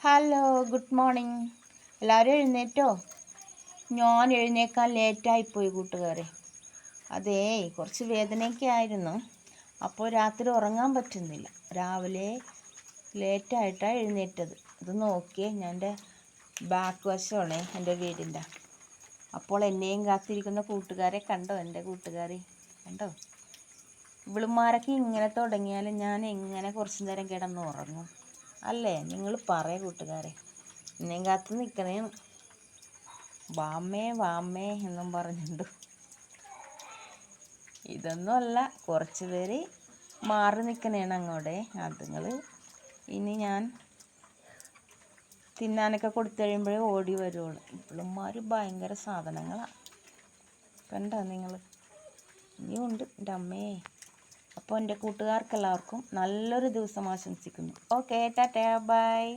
Hello good morning എല്ലാവരും എഴുന്നേറ്റോ? ഞാൻ എഴുന്നേക്കാൻ ലേറ്റായിപ്പോയി കൂട്ടുകാരെ. അതേ കുറച്ച് വേദനയൊക്കെ ആയിരുന്നു. അപ്പോൾ രാത്രി ഉറങ്ങാൻ പറ്റുന്നില്ല. രാവിലെ ലേറ്റായിട്ടാണ് എഴുന്നേറ്റത്. ഇത് നോക്കിയേ ഞാൻ എന്റെ ബാക്ക് വശമാണ് എന്റെ വീടിന്റെ. അപ്പോൾ എന്നെയും കാത്തിരിക്കുന്ന കൂട്ടുകാരെ കണ്ടോ? എന്റെ കൂട്ടുകാരെ കണ്ടോ? ഇവളുമാരൊക്കെ ഇങ്ങനെ തുടങ്ങിയാൽ ഞാൻ എങ്ങനെ കുറച്ച് നേരം കിടന്ന് ഉറങ്ങും? അല്ലേ? നിങ്ങൾ പറയ കൂട്ടുകാരെ. ഇന്നേം കാത്ത് നിൽക്കണേന്ന് വാമേ വാമേ എന്നും പറഞ്ഞിട്ടുണ്ട് ഇതൊന്നും അല്ല കുറച്ച് പേര് മാറി നിൽക്കണേണ് അങ്ങോട്ടെ അതുങ്ങൾ ഇനി ഞാൻ തിന്നാനൊക്കെ കൊടുത്തു കഴിയുമ്പോഴേ ഓടി വരുള്ളൂ ഇപ്പോഴുമാർ ഭയങ്കര സാധനങ്ങളാണ് കണ്ടോ നിങ്ങൾ ഇനിയും ഉണ്ട് എന്റെ അമ്മേ. അപ്പോൾ എന്റെ കൂട്ടുകാർക്കെല്ലാവർക്കും നല്ലൊരു ദിവസം ആശംസിക്കുന്നു. Okay tata bye.